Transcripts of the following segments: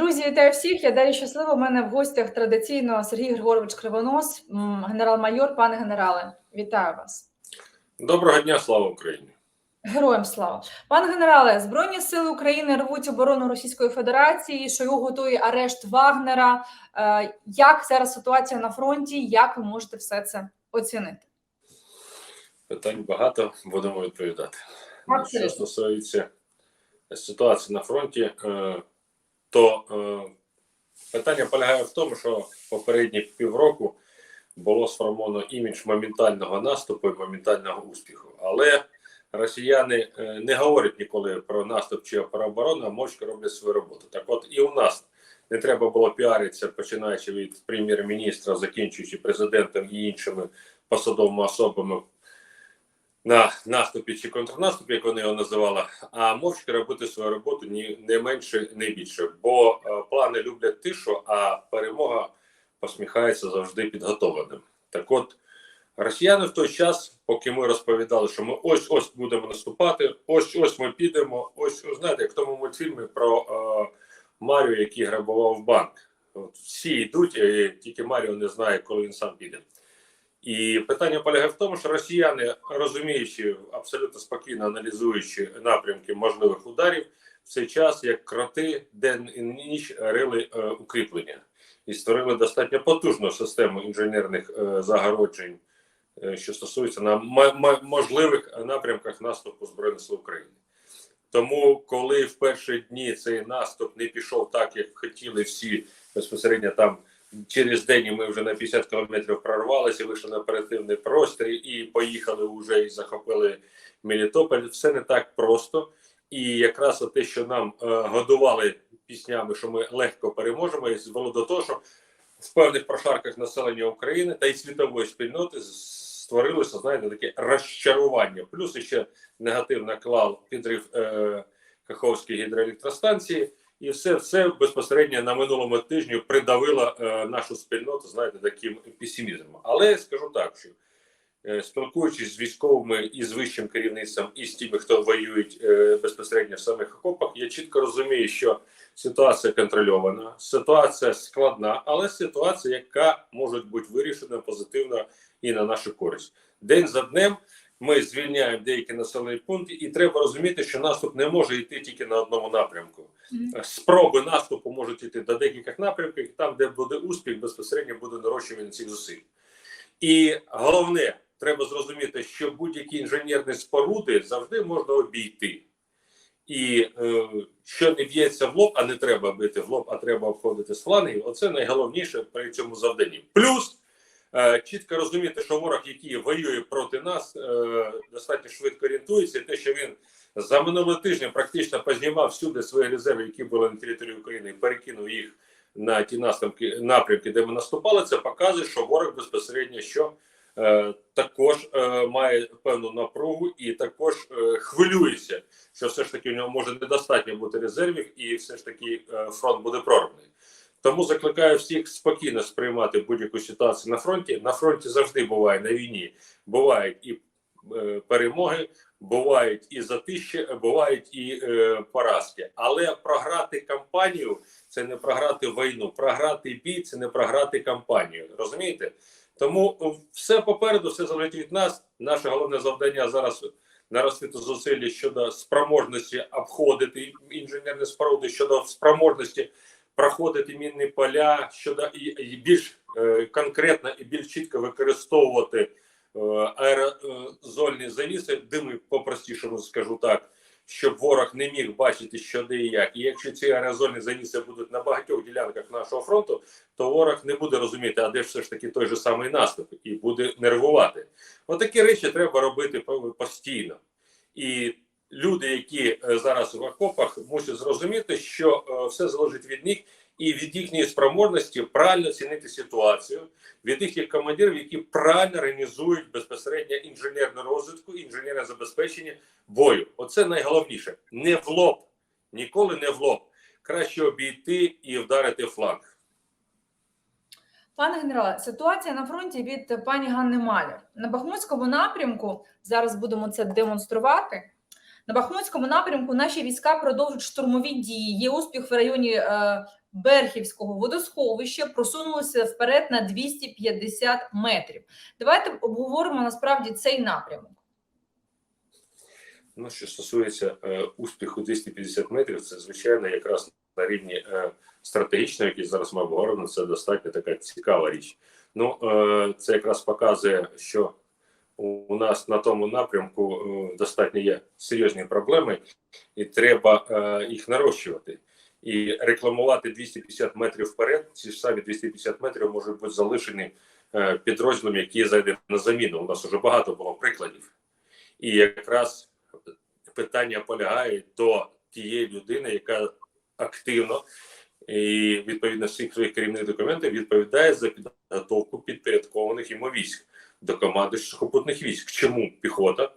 Друзі, вітаю всіх. Я Дар'я Щаслива. У мене в гостях традиційно Сергій Григорович Кривонос, генерал-майор. Пане генерале, вітаю вас. Доброго дня, слава Україні. Героям слава. Пане генерале, Збройні сили України рвуть оборону Російської Федерації. Шойгу готує арешт Вагнера. Е, Як зараз ситуація на фронті? Як ви можете все це оцінити? Питань багато, будемо відповідати. Абсолютно. Що стосується ситуації на фронті, е, то е, питання полягає в тому, що попередні півроку було сформовано імідж моментального наступу і моментального успіху. Але росіяни е, не говорять ніколи про наступ чи про оборону, а мовчки роблять свою роботу. Так от і у нас не треба було піаритися, починаючи від прем'єр-міністра, закінчуючи президентом і іншими посадовими особами на наступі чи контрнаступі, як вони його називали, а мовчки робити свою роботу ні не менше, не більше. Бо е, плани люблять тишу, а перемога посміхається завжди підготовленим. Так от росіяни в той час, поки ми розповідали, що ми ось ось будемо наступати, ось ось ми підемо. Ось ось, знаєте, як тому мультфільмі про е, Маріо, який грабував банк. От всі йдуть, і тільки Маріо не знає, коли він сам піде. І питання полягає в тому, що росіяни, розуміючи, абсолютно спокійно аналізуючи напрямки можливих ударів, в цей час як кроти день і ніч рили е, укріплення і створили достатньо потужну систему інженерних е, загороджень, е, що стосується на можливих напрямках наступу збройних сил України. Тому, коли в перші дні цей наступ не пішов так, як хотіли всі безпосередньо там через день ми вже на 50 кілометрів прорвалися, вийшли на оперативний простір і поїхали вже і захопили Мелітополь. Все не так просто. І якраз те, що нам е, годували піснями, що ми легко переможемо, і звело до того, що в певних прошарках населення України та й світової спільноти створилося, знаєте, таке розчарування. Плюс ще негатив наклав підрив е, Каховської гідроелектростанції. І все все безпосередньо на минулому тижні придавило е, нашу спільноту, знаєте, таким песимізмом. Але скажу так, що е, спілкуючись з військовими і з вищим керівництвом, і з тими, хто воюють е, безпосередньо в самих окопах, я чітко розумію, що ситуація контрольована, ситуація складна, але ситуація, яка може бути вирішена позитивно і на нашу користь. День за днем ми звільняємо деякі населені пункти, і треба розуміти, що наступ не може йти тільки на одному напрямку. Спроби наступу можуть йти до деяких напрямків, там, де буде успіх, безпосередньо буде нарощування цих зусиль. І головне, треба зрозуміти, що будь-які інженерні споруди завжди можна обійти. І е, що не б'ється в лоб, а не треба бити в лоб, а треба обходити з флангів, оце найголовніше при цьому завданні. Плюс е, чітко розуміти, що ворог, який воює проти нас, е, достатньо швидко орієнтується, те, що він за минулий тиждень практично познімав всюди свої резерви, які були на території України, перекинув їх на ті наступки напрямки, де ми наступали. Це показує, що ворог безпосередньо що е, також е, має певну напругу і також е, хвилюється, що все ж таки у нього може недостатньо бути резервів, і все ж таки е, фронт буде прорваний. Тому закликаю всіх спокійно сприймати будь-яку ситуацію на фронті. На фронті завжди буває на війні, бувають і е, перемоги, бувають і затищі, бувають і е, поразки. Але програти кампанію це не програти війну. Програти бій це не програти кампанію. Розумієте? Тому все попереду, все залежить від нас. Наше головне завдання зараз наростити зусилля щодо спроможності обходити інженерні споруди, щодо спроможності проходити мінні поля, щодо і, і більш е, конкретно і більш чітко використовувати е, аерозольні завіси, дими по-простішому скажу так, щоб ворог не міг бачити, що де і як. І якщо ці аерозольні завіси будуть на багатьох ділянках нашого фронту, то ворог не буде розуміти, а де ж все ж таки той же самий наступ, і буде нервувати. Отакі речі треба робити постійно. І люди, які е, зараз в окопах, мусять зрозуміти, що е, все залежить від них і від їхньої спроможності правильно цінити ситуацію, від їхніх командирів, які правильно організують безпосередньо інженерну розвитку, інженерне забезпечення бою. Оце найголовніше. Не в лоб, ніколи не в лоб. Краще обійти і вдарити фланг. Пане генерале, ситуація на фронті від пані Ганни Маляр. На Бахмутському напрямку зараз будемо це демонструвати. На Бахмутському напрямку наші війська продовжують штурмові дії. Є успіх в районі е, Берхівського водосховища просунулися вперед на 250 метрів. Давайте обговоримо насправді цей напрямок. Ну, що стосується е, успіху 250 метрів, це звичайно якраз на рівні е, стратегічного, який зараз ми обговоримо, це достатньо така цікава річ. Ну, е, це якраз показує, що у, нас на тому напрямку е, достатньо є серйозні проблеми, і треба е, їх нарощувати. І рекламувати 250 метрів вперед, ці ж самі 250 метрів можуть бути залишені е, підрозділом, який зайде на заміну. У нас вже багато було прикладів. І якраз питання полягає до тієї людини, яка активно і відповідно всіх своїх керівних документів відповідає за підготовку підпорядкованих йому військ до команди сухопутних військ. Чому піхота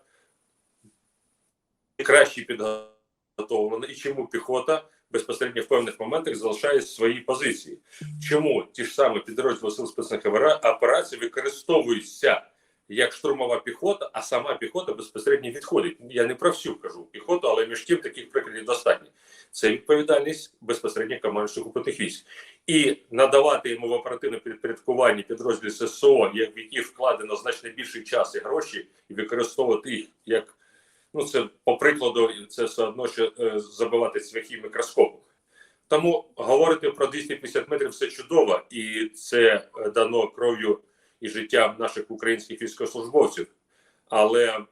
краще підготовлена і чому піхота безпосередньо в певних моментах залишає свої позиції? Чому ті ж самі підрозділи сил спецних операцій використовуються як штурмова піхота, а сама піхота безпосередньо відходить. Я не про всю кажу піхоту, але між тим таких прикладів достатньо. Це відповідальність безпосередньо команд сухопутних військ. І надавати йому в оперативне підпорядкування підрозділі ССО, в які вкладено значно більший час і гроші, і використовувати їх як ну це по прикладу, це все одно, що е, забивати цвяхи мікроскопом. Тому говорити про 250 метрів все чудово, і це е, дано кров'ю і життям наших українських військовослужбовців. Але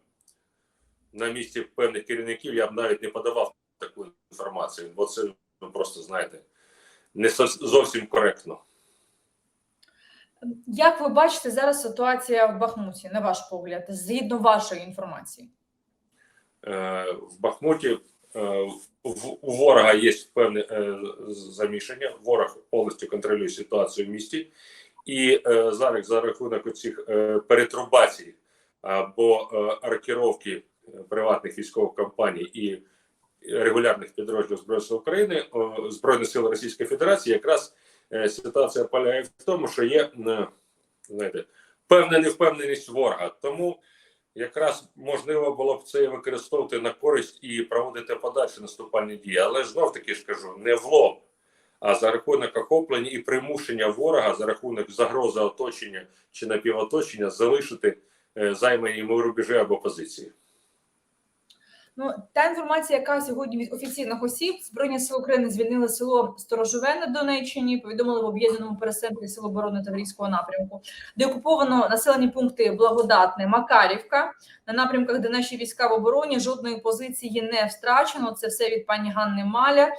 на місці певних керівників я б навіть не подавав таку інформацію, бо це ну, просто знаєте не зовсім коректно. Як ви бачите зараз ситуація в Бахмуті, на ваш погляд, згідно вашої інформації? Е, в Бахмуті е, в, у ворога є певне е, замішання. Ворог повністю контролює ситуацію в місті, і е, зараз за рахунок оцих е, перетрубацій або е, аркіровки приватних військових компаній і регулярних підрозділів Збройних сил України о, Збройних сил Російської Федерації, якраз е, ситуація полягає в тому, що є е, знаєте, певна невпевненість ворога. Тому якраз можливо було б це використовувати на користь і проводити подальші наступальні дії. Але знов таки ж кажу, не в лоб, а за рахунок охоплення і примушення ворога за рахунок загрози оточення чи напівоточення залишити е, займані йому рубежі або позиції. Ну, та інформація, яка сьогодні від офіційних осіб Збройні сили України звільнили село Сторожове на Донеччині. Повідомили в об'єднаному пересемплі Сил оборони Таврійського напрямку, де окуповано населені пункти Благодатне, Макарівка. На напрямках, де наші війська в обороні жодної позиції не втрачено. Це все від пані Ганни Маля.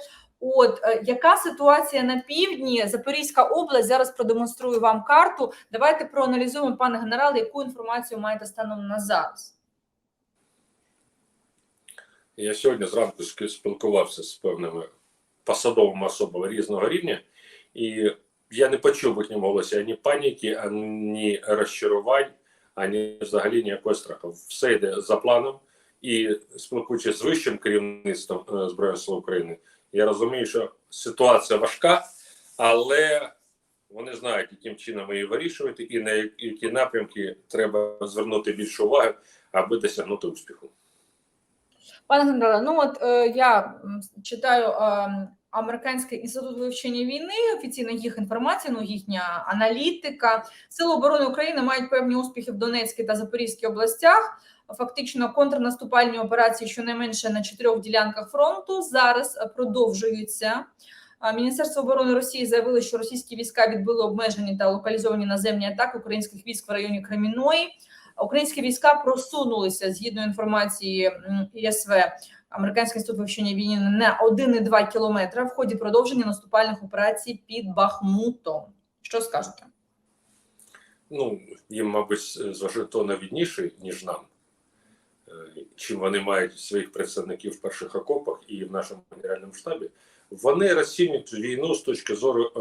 От е, яка ситуація на півдні? Запорізька область зараз продемонструю вам карту. Давайте проаналізуємо, пане генерал, яку інформацію маєте станом на зараз. Я сьогодні зранку спілкувався з певними посадовими особами різного рівня, і я не почув в їхньому голосі ані паніки, ані розчарувань, ані взагалі ніякого страху. Все йде за планом. І спілкуючись з вищим керівництвом е, Збройних сил України, я розумію, що ситуація важка, але вони знають, яким чином її вирішувати, і на які напрямки треба звернути більше уваги, аби досягнути успіху. Пане генерале, ну от е, я читаю е, Американський інститут вивчення війни, офіційна їх інформація, ну їхня аналітика. Сили оборони України мають певні успіхи в Донецькій та Запорізькій областях. Фактично, контрнаступальні операції щонайменше на чотирьох ділянках фронту зараз продовжуються. Міністерство оборони Росії заявило, що російські війська відбили обмежені та локалізовані наземні атаки українських військ в районі Креміної. Українські війська просунулися згідно інформації м, ІСВ Американський інститут вивчення війни на 1,2 кілометра в ході продовження наступальних операцій під Бахмутом. Що скажете? ну, їм, мабуть, з Вашингтона відніше, ніж нам. Е, Чим вони мають своїх представників в перших окопах і в нашому генеральному штабі, вони розцінюють війну з точки зору е,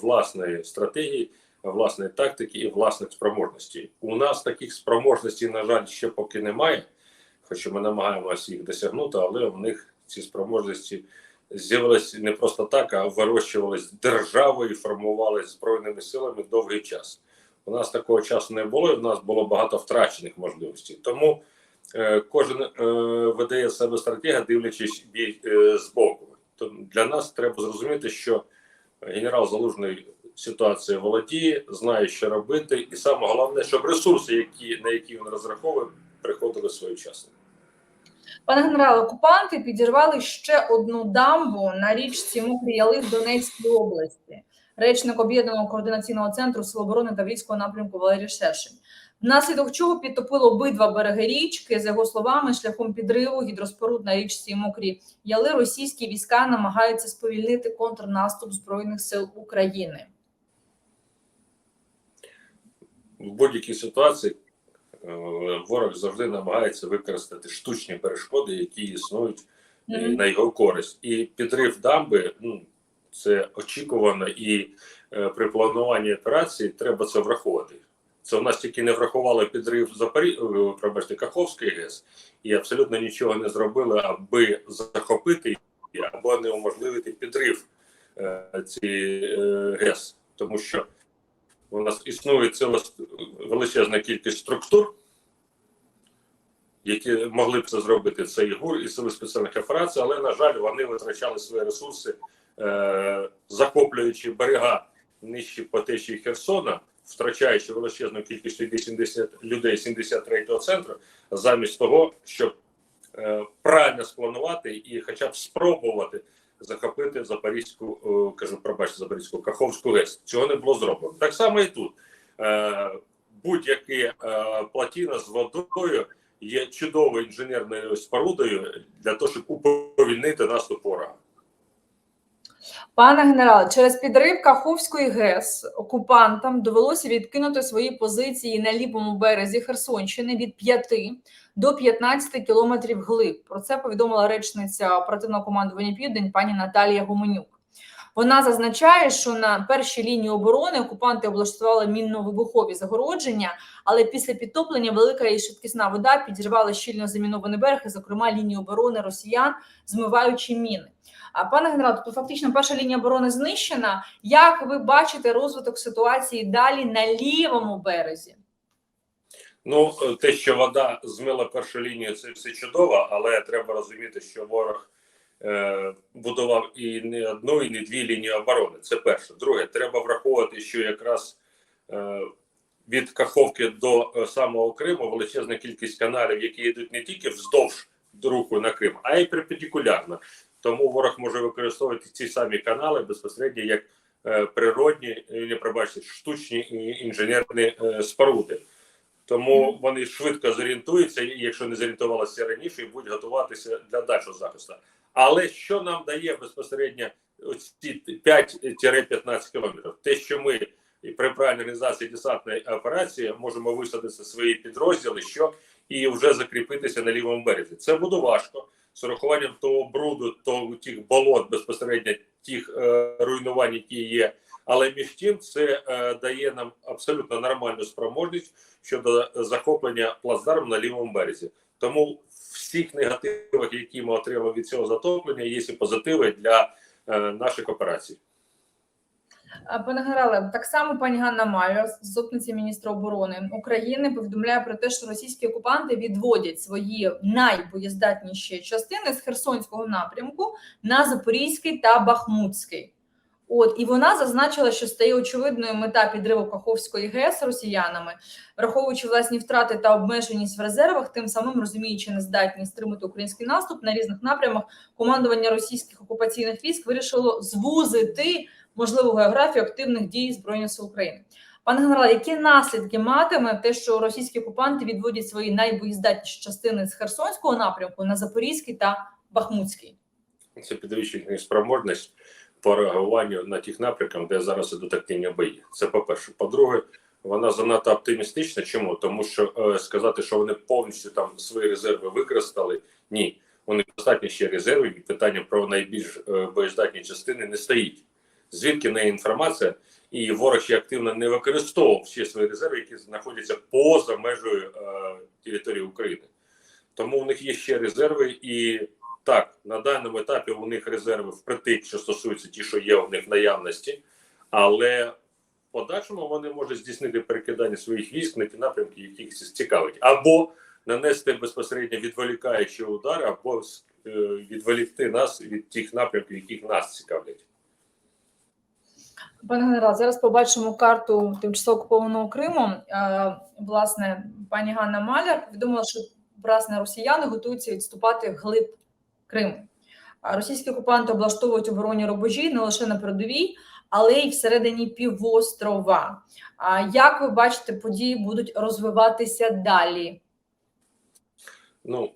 власної стратегії, власної тактики і власних спроможностей. У нас таких спроможностей, на жаль, ще поки немає, хоча ми намагаємося їх досягнути, але в них ці спроможності з'явилися не просто так, а вирощувались державою і формувалися збройними силами довгий час. У нас такого часу не було, і в нас було багато втрачених можливостей. Тому е, кожен е, видає себе стратегію, дивлячись бій е, збоку. То для нас треба зрозуміти, що Генерал Залужний ситуацію володіє, знає, що робити, і саме головне, щоб ресурси, які, на які він розраховує, приходили своєчасно. Пане генерале, окупанти підірвали ще одну дамбу на річці Мокрі Яли в Донецькій області. Речник об'єднаного координаційного центру Сил та військового напрямку Валерій Шершень. Внаслідок чого підтопило обидва береги річки. За його словами, шляхом підриву гідроспоруд на річці Мокрі Яли російські війська намагаються сповільнити контрнаступ збройних сил України. В будь-якій ситуації ворог завжди намагається використати штучні перешкоди, які існують і Мгм. на його користь. І підрив дамби ну, це очікувано, і е, при плануванні операції треба це враховувати. Це у нас тільки не врахували підрив Запорі... е, пробачте, Каховської ГЕС і абсолютно нічого не зробили, аби захопити або не уможливити підрив е, цієї е, ГЕС, тому що у нас існує ціла величезна кількість структур, які могли б це зробити. Це і ГУР, і сили спеціальних операцій, але, на жаль, вони витрачали свої ресурси, е, захоплюючи берега нижче по течії Херсона, втрачаючи величезну кількість людей 70 людей 73-го центру, замість того, щоб е, правильно спланувати і хоча б спробувати захопити Запорізьку, е, кажу, пробачте, Запорізьку Каховську ГЕС. Цього не було зроблено. Так само і тут. Е, Будь-яка платіна з водою є чудовою інженерною спорудою для того, щоб уповільнити наступ ворога. Пане генерале, через підрив Каховської ГЕС окупантам довелося відкинути свої позиції на лівому березі Херсонщини від 5 до 15 кілометрів глиб. Про це повідомила речниця оперативного командування Південь пані Наталія Гуменюк. Вона зазначає, що на першій лінії оборони окупанти облаштували мінно-вибухові загородження, але після підтоплення велика і швидкісна вода підірвала щільно замінований берег, і, зокрема лінію оборони росіян, змиваючи міни. А пане генерал, тобто фактично перша лінія оборони знищена. Як ви бачите розвиток ситуації далі на лівому березі? Ну, те, що вода змила першу лінію, це все чудово, але треба розуміти, що ворог е, будував і не одну, і не дві лінії оборони. Це перше. Друге, треба враховувати, що якраз е, від Каховки до е, самого Криму величезна кількість каналів, які йдуть не тільки вздовж руху на Крим, а й перпендикулярно. Тому ворог може використовувати ці самі канали безпосередньо як е, природні, не пробачте, штучні інженерні е, споруди. Тому вони швидко зорієнтуються, і якщо не зорієнтувалися раніше, і будуть готуватися для дальшого захисту. Але що нам дає безпосередньо ці 5-15 кілометрів? Те, що ми і при правильній організації десантної операції можемо висадити свої підрозділи, що і вже закріпитися на лівому березі. Це буде важко з урахуванням того бруду, того тих болот безпосередньо тих е, руйнувань, які є. Але між тим це е, дає нам абсолютно нормальну спроможність щодо захоплення плацдарм на лівому березі. Тому всіх негативах, які ми отримали від цього затоплення, є і позитиви для е, наших операцій. А, Пане генерале, так само пані Ганна Майер, заступниця міністра оборони України, повідомляє про те, що російські окупанти відводять свої найбоєздатніші частини з Херсонського напрямку на Запорізький та Бахмутський. От і вона зазначила, що стає очевидною мета підриву Каховської ГЕС росіянами, враховуючи власні втрати та обмеженість в резервах, тим самим розуміючи нездатність стримати український наступ на різних напрямах, командування російських окупаційних військ вирішило звузити можливу географію активних дій збройних сил України. Пане генерал, які наслідки матиме те, що російські окупанти відводять свої найбоєздатніші частини з Херсонського напрямку на Запорізький та Бахмутський? Це підвищує їх спроможність по реагуванню на тих напрямках, де зараз ідуть активні бої. Це по-перше. По-друге, вона занадто оптимістична. Чому? Тому що е, сказати, що вони повністю там свої резерви використали, ні. Вони достатньо ще резервів, і питання про найбільш е, боєздатні частини не стоїть. Звідки в неї інформація? І ворог ще активно не використовував всі свої резерви, які знаходяться поза межею е, території України. Тому у них є ще резерви, і так, на даному етапі у них резерви впритик, що стосується ті, що є у них в наявності, але в подальшому вони можуть здійснити перекидання своїх військ на ті напрямки, які їх цікавить, або нанести безпосередньо відволікаючий удар, або е, відволікти нас від тих напрямків, яких нас цікавлять. Пане генерал, зараз побачимо карту тимчасово окупованого Криму. Е, Власне, пані Ганна Маляр повідомила, що власне росіяни готуються відступати вглиб Криму. Російські окупанти облаштовують оборонні рубежі не лише на передовій, але й всередині півострова. А як ви бачите, події будуть розвиватися далі? Ну,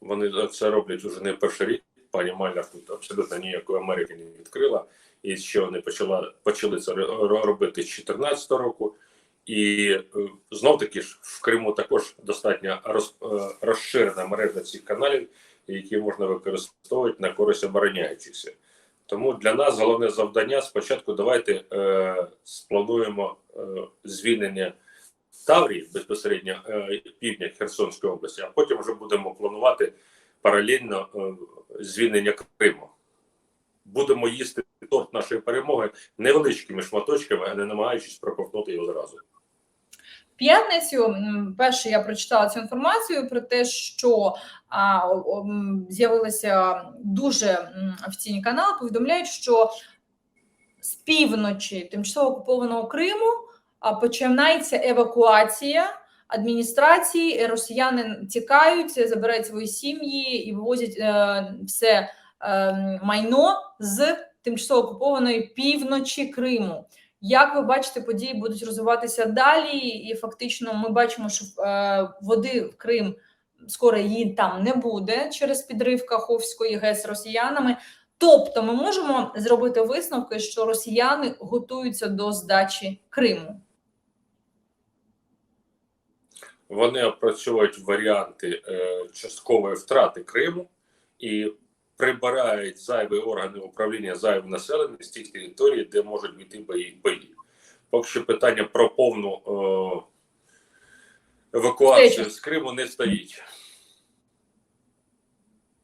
вони це роблять уже не перший рік. Пані Маляр тут абсолютно ніякої Америки не відкрила. І що вони почала, почали це робити з 2014 року. І е, знов таки ж в Криму також достатньо роз, е, розширена мережа цих каналів, які можна використовувати на користь обороняючихся. Тому для нас головне завдання спочатку давайте е, сплануємо е, звільнення Таврії безпосередньо е, півдня Херсонської області, а потім вже будемо планувати паралельно е, звільнення Криму. Будемо їсти торт нашої перемоги невеличкими шматочками, а не намагаючись проковтнути його зразу. П'ятницю перше я прочитала цю інформацію про те, що а, з'явилися дуже офіційні канали, повідомляють, що з півночі тимчасово окупованого Криму починається евакуація адміністрації. е, Росіяни тікають, забирають свої сім'ї і вивозять е, все е, майно з тимчасово окупованої півночі Криму. Як ви бачите, події будуть розвиватися далі, і фактично ми бачимо, що е, води в Крим скоро її там не буде через підрив Каховської ГЕС росіянами. Тобто, ми можемо зробити висновки, що росіяни готуються до здачі Криму. Вони опрацьовують варіанти е, часткової втрати Криму і прибирають зайві органи управління зайве населення з тих територій, де можуть йти бої. бої. Поки що питання про повну е, евакуацію з Криму не стоїть.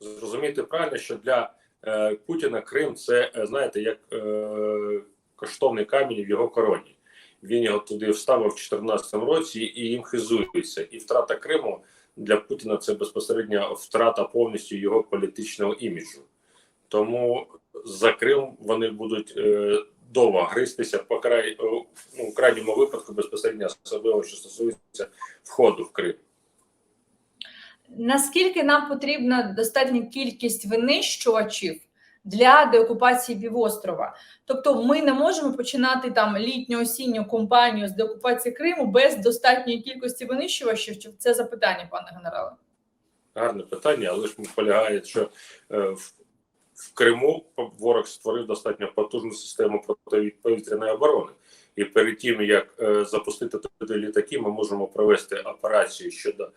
Зрозуміти правильно, що для е, Путіна Крим це, е, знаєте, як е, коштовний камінь в його короні. Він його туди вставив в 2014 році і їм хизується. І втрата Криму для Путіна це безпосередня втрата повністю його політичного іміджу. Тому за Крим вони будуть е, довго гристися по край, е, ну, в крайньому випадку безпосередньо особливо, що стосується входу в Крим. Наскільки нам потрібна достатня кількість винищувачів для деокупації півострова? Тобто, ми не можемо починати там літню осінню кампанію з деокупації Криму без достатньої кількості винищувачів? Це запитання, пане генерале? Гарне питання, але ж полягає, що е, в, в Криму ворог створив достатньо потужну систему протиповітряної оборони. І перед тим як е, запустити туди літаки, ми можемо провести операцію щодо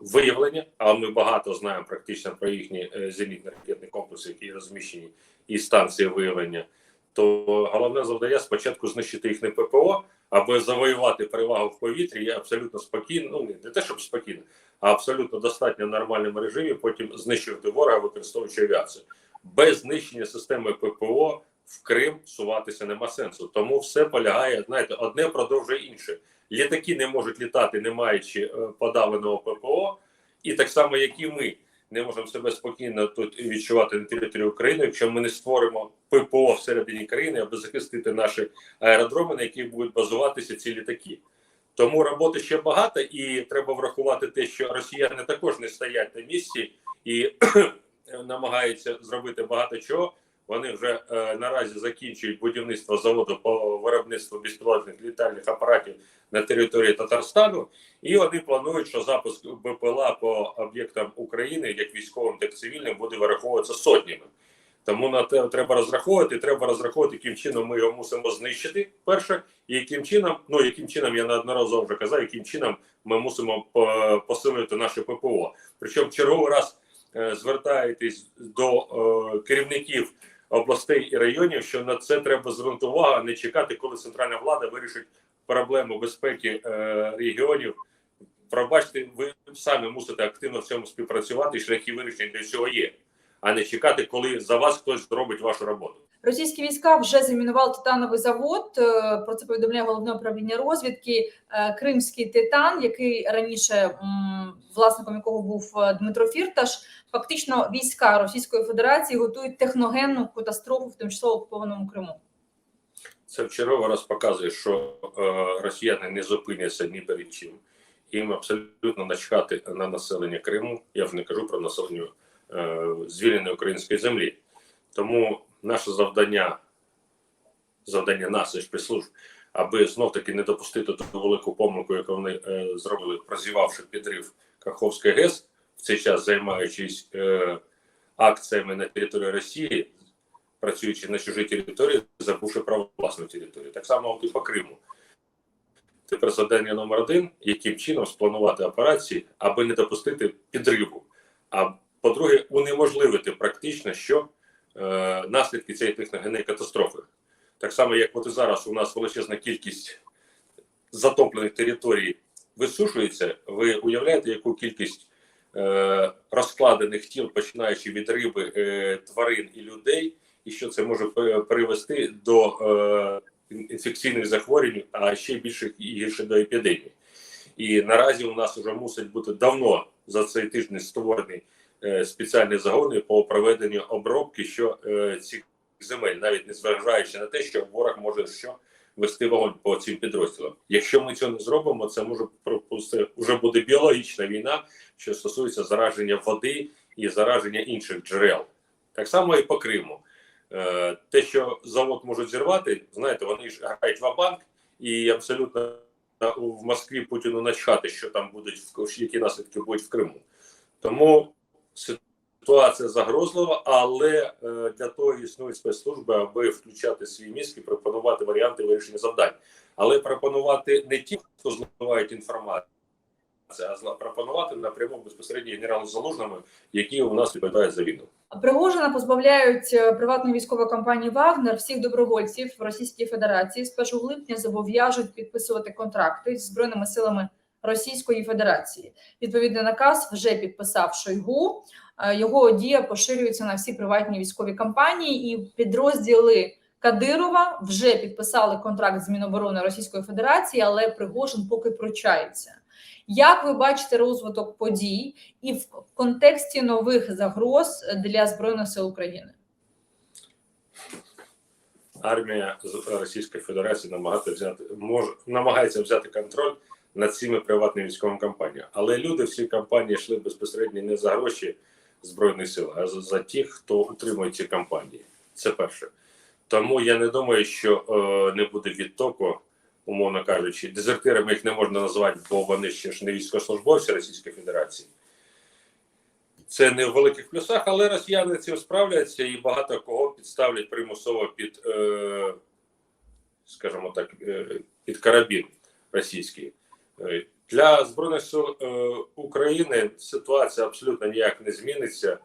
виявлення. А ми багато знаємо практично про їхні е, зенітно ракетні комплекси, які розміщені і станції виявлення. То головне завдання спочатку знищити їхнє ППО, аби завоювати перевагу в повітрі і абсолютно спокійно, ну не те, щоб спокійно, а абсолютно достатньо нормальному режимі, потім знищувати ворога, використовуючи авіацію. Без знищення системи ППО в Крим суватися нема сенсу. Тому все полягає, знаєте, одне продовжує інше. Літаки не можуть літати, не маючи е, подавленого ППО, і так само, як і ми не можемо себе спокійно тут відчувати на території України, якщо ми не створимо ППО всередині країни, аби захистити наші аеродроми, на яких будуть базуватися ці літаки. Тому роботи ще багато, і треба врахувати те, що росіяни також не стоять на місці і намагаються зробити багато чого. Вони вже е, наразі закінчують будівництво заводу по виробництву безпілотних літальних апаратів на території Татарстану, і вони планують, що запуск БПЛА по об'єктам України, як військовим, так і цивільним, буде вираховуватися сотнями. Тому на те треба розраховувати. Треба розраховувати, яким чином ми його мусимо знищити. Перше, і яким чином, ну яким чином я неодноразово вже казав, яким чином ми мусимо по- посилити наше ППО. Причому черговий раз е, звертаєтесь до е, керівників областей і районів, що на це треба звернути увагу, а не чекати, коли центральна влада вирішить проблему безпеки е, регіонів. Пробачте, ви самі мусите активно в цьому співпрацювати, шляхи вирішення для цього є, а не чекати, коли за вас хтось зробить вашу роботу. Російські війська вже замінували титановий завод. е, Про це повідомляє головне управління розвідки. Е, Кримський титан, який раніше власником якого був е, Дмитро Фірташ. Фактично, війська Російської Федерації готують техногенну катастрофу в тимчасово окупованому Криму. Це в черговий раз показує, що росіяни не зупиняться ні перед чим. Їм абсолютно начхати на населення Криму. Я вже не кажу про населення звільненої української землі. Тому наше завдання, завдання нас і спецслужб, аби знов таки не допустити ту велику помилку, яку вони е, зробили, прозівавши підрив Каховської ГЕС, в цей час займаючись е, акціями на території Росії, працюючи на чужій території, забувши право власної території. Так само от і по Криму. Тепер завдання номер один, яким чином спланувати операції, аби не допустити підриву. По-друге, унеможливити практично що е, наслідки цієї техногенної катастрофи. Так само, як от і зараз у нас величезна кількість затоплених територій висушується, ви уявляєте, яку кількість е, розкладених тіл, починаючи від риби, е, тварин і людей, і що це може привести до е, інфекційних захворювань, а ще більше і гірше до епідемії. І наразі у нас вже мусить бути давно за цей тиждень створений спеціальні загони по проведенню обробки що е, цих земель, навіть не зважаючи на те, що ворог може що вести вогонь по цим підрозділам. Якщо ми цього не зробимо, це може пропусти вже буде біологічна війна, що стосується зараження води і зараження інших джерел. Так само і по Криму. Е, те, що завод можуть зірвати, знаєте, вони ж грають в банк і абсолютно в Москві Путіну начхати, що там будуть які наслідки будуть в Криму. Тому ситуація загрозлива, але е, для того існують спецслужби, аби включати свій мізки, пропонувати варіанти вирішення завдань. Але пропонувати не ті, хто зливають інформацію, а пропонувати напряму безпосередньо генералу Залужному, які у нас відповідають за війну. Пригожина позбавляють е, приватної військової компанії Вагнер всіх добровольців в Російській Федерації з 1 липня зобов'яжуть підписувати контракти з збройними силами Російської Федерації. Відповідний наказ вже підписав Шойгу. Е, Його дія поширюється на всі приватні військові компанії, і підрозділи Кадирова вже підписали контракт з Міноборони Російської Федерації, але Пригожин поки пручається. Як ви бачите розвиток подій і в контексті нових загроз для збройних сил України? армія Російської Федерації намагається взяти може намагається взяти контроль над цими приватними військовими компаніями. Але люди всі компанії йшли безпосередньо не за гроші збройних сил, а за, тих, хто утримує ці компанії. Це перше. Тому я не думаю, що е, не буде відтоку, умовно кажучи, дезертирами їх не можна назвати, бо вони ще ж не військовослужбовці Російської Федерації. Це не в великих плюсах, але росіяни цим справляються і багато кого підставлять примусово під, е, скажімо так, е, під карабін російський. Е, Для Збройних сил е, України ситуація абсолютно ніяк не зміниться,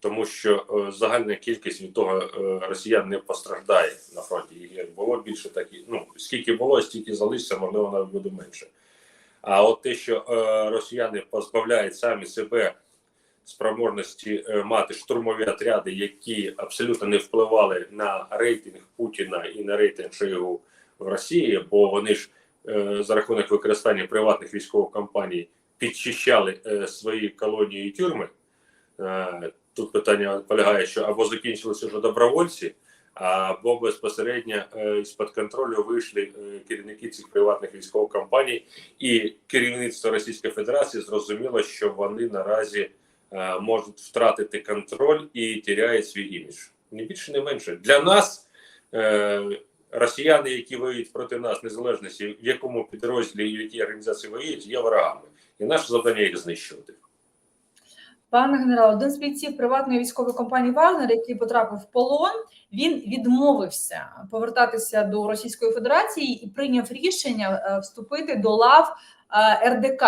тому що е, загальна кількість від того росіян не постраждає на фронті. Як було більше, так і ну скільки було, стільки залишиться, можливо, навіть буде менше. А от те, що росіяни позбавляють самі себе спроможності мати штурмові отряди, які абсолютно не впливали на рейтинг Путіна і на рейтинг Шойгу в Росії, бо вони ж за рахунок використання приватних військових компаній підчищали е, свої колонії і тюрми. Е, тут питання полягає, що або закінчилися вже добровольці, або безпосередньо е, з-під контролю вийшли е, керівники цих приватних військових компаній, і керівництво Російської Федерації зрозуміло, що вони наразі е, можуть втратити контроль і тіряють свій імідж. Не більше, не менше. Для нас е, росіяни, які воюють проти нас, незалежності, в якому підрозділі і в організації воюють, є ворогами. І наше завдання їх знищувати. Пане генерал, один з бійців приватної військової компанії Вагнер, який потрапив в полон, він відмовився повертатися до Російської Федерації і прийняв рішення е, вступити до лав е, РДК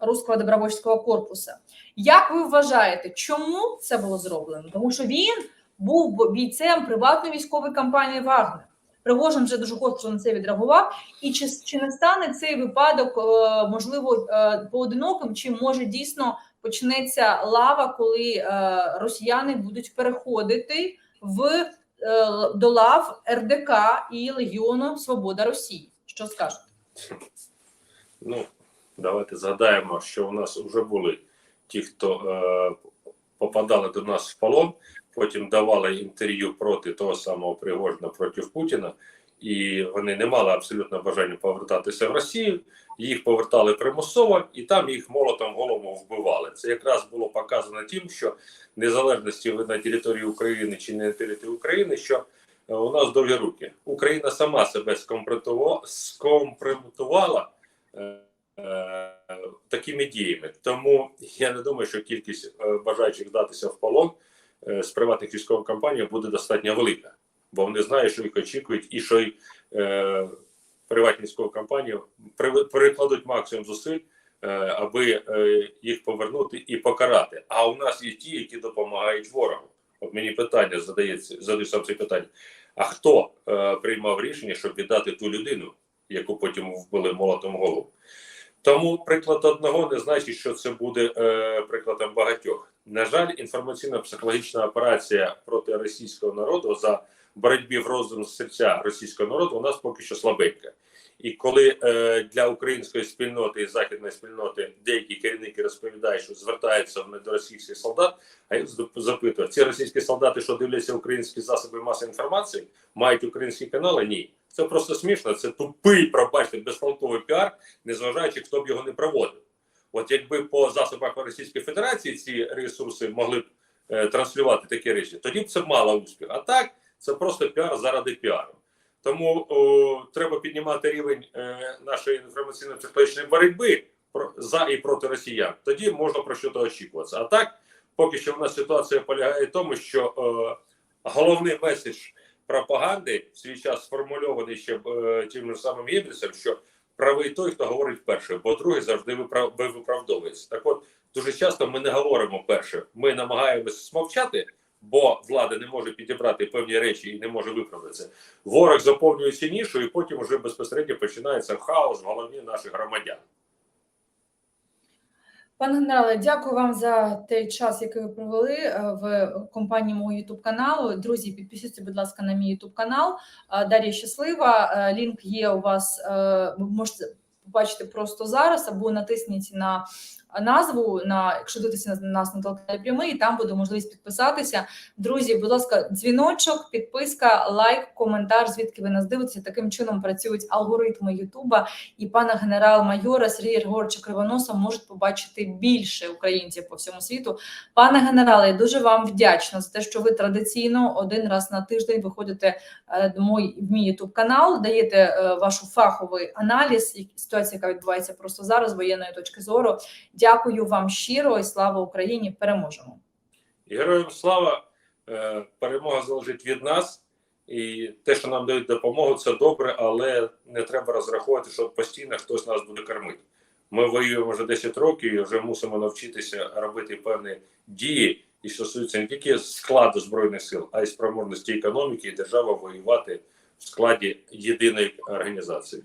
Руського добровольчого корпусу. Як ви вважаєте, чому це було зроблено? Тому що він був бійцем приватної військової компанії Вагнер. Пригожин вже дуже гостро на це відреагував. І чи, чи не стане цей випадок е, можливо е, поодиноким, чи може дійсно почнеться лава, коли е, росіяни будуть переходити в до лав РДК і Легіону Свобода Росії? Що скажете? Ну, давайте згадаємо, що у нас вже були ті, хто попадали до нас в полон, потім давали інтерв'ю проти того самого Пригожина проти Путіна, і вони не мали абсолютно бажання повертатися в Росію. Їх повертали примусово, і там їх молотом голову вбивали. Це якраз було показано тим, що незалежності ви на території України чи не на території України, що е, у нас довгі руки. Україна сама себе скомпрометувала, е, е, такими діями. Тому я не думаю, що кількість бажаючих датися в полон з приватних військових компаній буде достатньо велика, бо вони знають, що їх очікують, і що й, е, приватні військові компанії прикладуть максимум зусиль, е, аби е, їх повернути і покарати. А у нас є ті, які допомагають ворогу. От мені питання задається, задаю сам це питання. А хто е, приймав рішення, щоб віддати ту людину, яку потім вбили молотом голову? Тому приклад одного не значить, що це буде е, прикладом багатьох. На жаль, інформаційно-психологічна операція проти російського народу за боротьбі в розум серця російського народу у нас поки що слабенька. І коли е, для української спільноти і західної спільноти деякі керівники розповідають, що звертаються вони до російських солдат, а я зап- запитую, ці російські солдати, що дивляться українські засоби масової інформації, мають українські канали? Ні. Це просто смішно, це тупий, пробачте, безтолковий піар, незважаючи, хто б його не проводив. От якби по засобах Російської Федерації ці ресурси могли б е, транслювати такі речі, тоді б це мало успіх. А так, це просто піар заради піару. Тому о, треба піднімати рівень е, нашої інформаційно-психологічної боротьби про, за і проти росіян. Тоді можна про щось очікуватися. А так, поки що в нас ситуація полягає в тому, що е, головний меседж пропаганди в свій час сформульований ще е, тим самим Єбрісом, що правий той, хто говорить перше, бо другий завжди виправ, виправдовується. Так от дуже часто ми не говоримо перше. Ми намагаємося смовчати, бо влада не може підібрати певні речі і не може виправдатися. Ворог заповнюється нішу, і потім вже безпосередньо починається хаос в голові наших громадян. Пане генерале, дякую вам за той час, який ви провели е, в компанії мого youtube каналу. Друзі, підпишіться, будь ласка, на мій youtube канал. Е, Дар'я щаслива. Е, Лінк є у вас. Ви можете побачити просто зараз або натисніть на назву, на якщо дивитися на нас на телеканалі прямий, там буде можливість підписатися. Друзі, будь ласка, дзвіночок, підписка, лайк, коментар. Звідки ви нас дивитеся? Таким чином працюють алгоритми Ютуба і пана генерал-майора Сергія Григоровича Кривоноса можуть побачити більше українців по всьому світу. Пане генерале, я дуже вам вдячна за те, що ви традиційно один раз на тиждень виходите е, до мой в мій ютуб канал, даєте е, вашу фаховий аналіз ситуації, яка відбувається просто зараз з воєнної точки зору. Дякую вам щиро і слава Україні! Переможемо! Героям слава, Е, перемога залежить від нас. І те, що нам дають допомогу, це добре, але не треба розраховувати, що постійно хтось нас буде кормити. Ми воюємо вже 10 років і вже мусимо навчитися робити певні дії, і що стосується не тільки складу збройних сил, а й спроможності економіки і держави воювати в складі єдиної організації.